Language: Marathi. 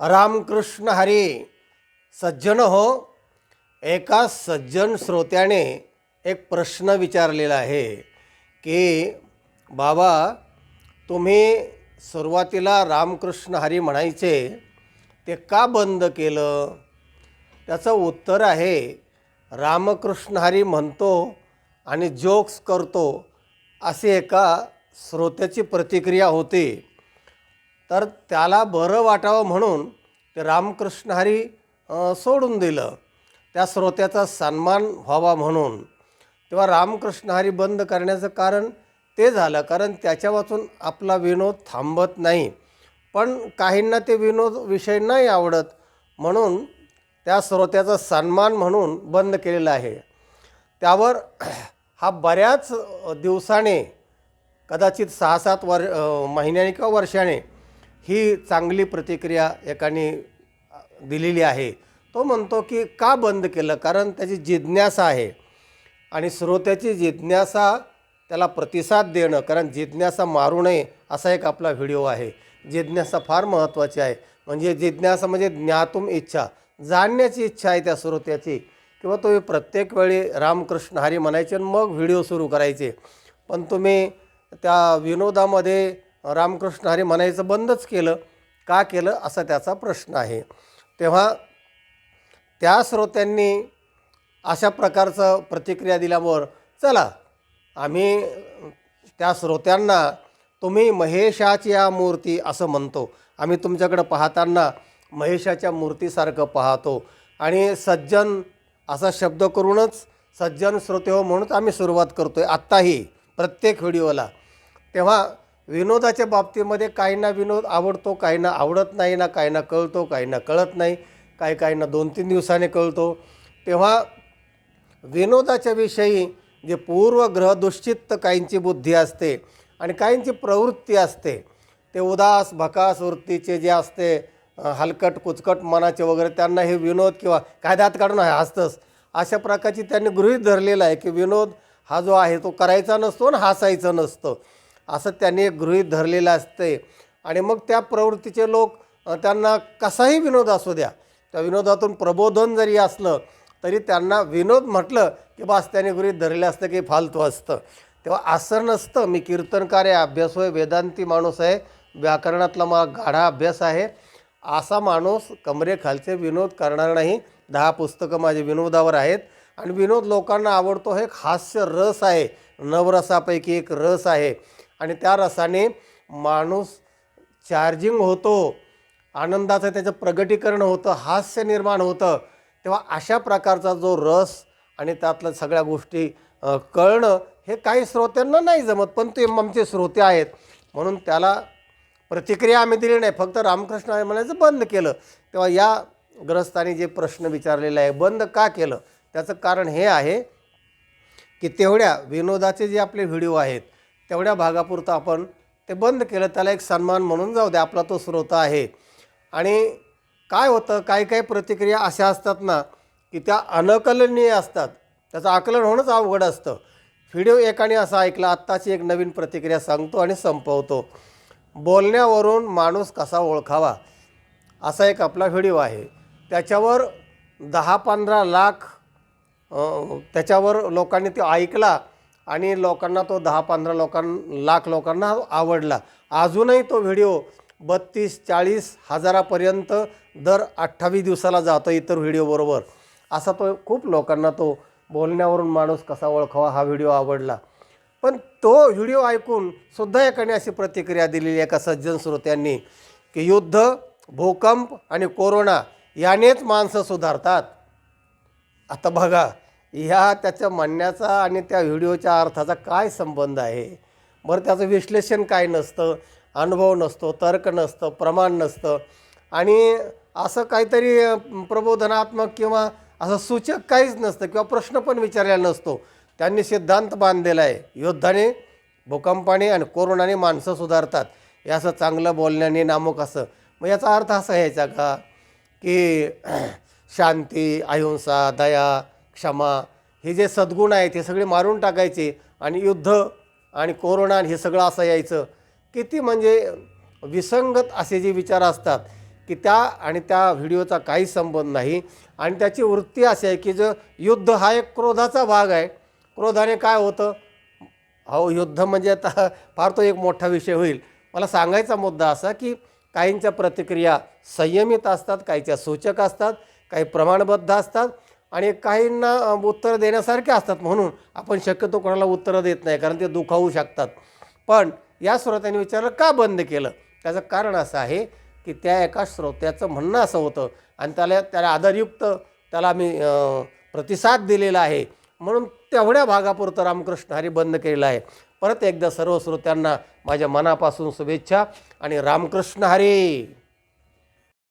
रामकृष्ण हरी सज्जन हो. एका सज्जन श्रोत्याने एक प्रश्न विचारलेला आहे की बाबा तुम्ही सुरुवातीला रामकृष्ण हरी म्हणायचे ते का बंद केलं? त्याचं उत्तर आहे रामकृष्ण हरी म्हणतो आणि जोक्स करतो अशी एका श्रोत्याची प्रतिक्रिया होती. तर त्याला बरं वाटावं म्हणून ते रामकृष्ण हरी सोडून दिलं. त्या श्रोत्याचा सन्मान व्हावा म्हणून. तेव्हा रामकृष्ण हरी बंद करण्याचं कारण ते झालं कारण त्याच्या वाचून आपला विनोद थांबत नाही. पण काहींना ते विनोद विषय नाही आवडत म्हणून त्या श्रोत्याचा सन्मान म्हणून बंद केलेला आहे. त्यावर हा बऱ्याच दिवसाने कदाचित सहा सात वर महिन्याने किंवा वर्षाने ही चांगली प्रतिक्रिया एकाने दिलेली आहे. तो म्हणतो की का बंद केलं? कारण त्याची जिज्ञासा आहे. आणि श्रोत्याची जिज्ञासा त्याला प्रतिसाद देणं कारण जिज्ञासा मारू नये असा एक आपला व्हिडिओ आहे. जिज्ञासा फार महत्त्वाची आहे. म्हणजे जिज्ञासा म्हणजे ज्ञातुम इच्छा. जाणण्याची इच्छा आहे त्या श्रोत्याची. किंवा तुम्ही प्रत्येक वेळी रामकृष्ण हरी म्हणायचे आणि मग व्हिडिओ सुरू करायचे. पण तुम्ही त्या विनोदामध्ये रामकृष्ण हरी म्हणायचं बंदच केलं. का केलं? असा त्याचा प्रश्न आहे. तेव्हा त्या श्रोत्यांनी अशा प्रकारचं प्रतिक्रिया दिल्यावर चला आम्ही त्या श्रोत्यांना तुम्ही महेशाची या मूर्ती असं म्हणतो. आम्ही तुमच्याकडं पाहताना महेशाच्या मूर्तीसारखं पाहतो. आणि सज्जन असा शब्द करूनच सज्जन श्रोते हो म्हणूनच आम्ही सुरुवात करतो आहे आत्ताही प्रत्येक व्हिडिओला. तेव्हा विनोदाच्या बाबतीमध्ये काहींना विनोद आवडतो काहींना आवडत नाही ना काहींना कळतो काहींना कळत नाही काही काहींना दोन तीन दिवसाने कळतो. तेव्हा विनोदाच्या विषयी जे पूर्वग्रह दुश्चित्त काहींची बुद्धी असते आणि काहींची प्रवृत्ती असते ते उदास भकास वृत्तीचे जे असते हलकट कुचकट मनाचे वगैरे त्यांना हे विनोद किंवा कायद्यात काढून आहे हसतंच अशा प्रकारची त्यांनी गृहीत धरलेलं आहे की विनोद हा जो आहे तो करायचा नसतो आणि हसायचं नसतं. असं त्यांनी एक गृहीत धरलेलं असते आणि मग त्या प्रवृत्तीचे लोक त्यांना कसाही विनोद असू द्या त्या विनोदातून प्रबोधन जरी असलं तरी त्यांना विनोद म्हटलं की बास त्याने गृहीत धरलेलं असतं की फालतू असतं. तेव्हा असं नसतं. मी कीर्तनकार आहे अभ्यास होय वेदांती माणूस आहे व्याकरणातला मला गाढा अभ्यास आहे. असा माणूस कमरेखालचे विनोद करणार नाही. दहा पुस्तकं माझे विनोदावर आहेत. आणि विनोद लोकांना आवडतो. हे एक हास्य रस आहे. नवरसापैकी एक रस आहे. आणि त्या रसाने माणूस चार्जिंग होतो आनंदाचं त्याचं प्रगटीकरण होतं हास्य निर्माण होतं. तेव्हा अशा प्रकारचा जो रस आणि त्यातल्या सगळ्या गोष्टी कळणं हे काही श्रोत्यांना नाही जमत पण ते आमचे श्रोते आहेत. म्हणून त्याला प्रतिक्रिया आम्ही दिली नाही फक्त रामकृष्ण आहे म्हणायचं बंद केलं. तेव्हा या ग्रस्तानी जे प्रश्न विचारलेला आहे बंद का केलं? त्याचं कारण हे आहे की तेवढ्या विनोदाचे जे आपले व्हिडिओ आहेत तेवढ्या भागापुरतं आपण ते बंद केलं त्याला एक सन्मान म्हणून जाऊ द्या आपला तो स्रोत आहे. आणि काय होतं काही काही प्रतिक्रिया अशा असतात ना की त्या अनकलनीय असतात. त्याचं आकलन होणंच अवघड असतं. व्हिडिओ एकाने असा ऐकला आत्ताची एक नवीन प्रतिक्रिया सांगतो आणि संपवतो. बोलण्यावरून माणूस कसा ओळखावा असा एक आपला व्हिडिओ आहे. त्याच्यावर दहा पंधरा लाख त्याच्यावर लोकांनी तो ऐकला आणि लोकांना तो दहा पंधरा लोकां लाख लोकांना आवडला. अजूनही तो व्हिडिओ बत्तीस चाळीस हजारापर्यंत दर अठ्ठावीस दिवसाला जातो इतर व्हिडिओबरोबर असा तो खूप लोकांना तो बोलण्यावरून माणूस कसा ओळखावा हा व्हिडिओ आवडला. पण तो व्हिडिओ ऐकून सुद्धा एकाने अशी प्रतिक्रिया दिलेली आहे एका सज्जन श्रोत्यांनी की युद्ध भूकंप आणि कोरोना यानेच माणसं सुधारतात. आता बघा ह्या त्याच्या म्हणण्याचा आणि त्या व्हिडिओच्या अर्थाचा काय संबंध आहे? बरं त्याचं विश्लेषण काय नसतं? अनुभव नसतो तर्क नसतं प्रमाण नसतं. आणि असं काहीतरी प्रबोधनात्मक किंवा असं सूचक काहीच नसतं किंवा प्रश्न पण विचारलेला नसतो. त्यांनी सिद्धांत बांधलेला आहे. योद्धाने भूकंपाने आणि कोरोनाने माणसं सुधारतात. हे असं चांगलं बोलण्याने नामक असं. मग याचा अर्थ असा यायचा का? की शांती अहिंसा दया क्षमा हे जे सद्गुण आहेत हे सगळे मारून टाकायचे आणि युद्ध आणि कोरोना हे सगळं असं यायचं. किती म्हणजे विसंगत असे जे विचार असतात की त्या आणि त्या व्हिडिओचा काही संबंध नाही. आणि त्याची वृत्ती अशी आहे की जो युद्ध हा एक क्रोधाचा भाग आहे. क्रोधाने काय होतं? अहो युद्ध म्हणजे आता फार तो एक मोठा विषय होईल. मला सांगायचा मुद्दा असा की काहींच्या प्रतिक्रिया संयमित असतात काहीच्या सूचक असतात काही प्रमाणबद्ध असतात. आणि काहींना उत्तरं देण्यासारखे असतात म्हणून आपण शक्यतो कोणाला उत्तरं देत नाही कारण ते दुखावू शकतात. पण या श्रोत्यांनी विचारलं का बंद केलं? त्याचं कारण असं आहे की त्या एका श्रोत्याचं म्हणणं असं होतं आणि त्याला त्याला आधारयुक्त त्याला आम्ही प्रतिसाद दिलेला आहे. म्हणून तेवढ्या भागापुरतं रामकृष्ण हरी बंद केलेलं आहे. परत एकदा सर्व श्रोत्यांना माझ्या मनापासून शुभेच्छा आणि रामकृष्ण हरी!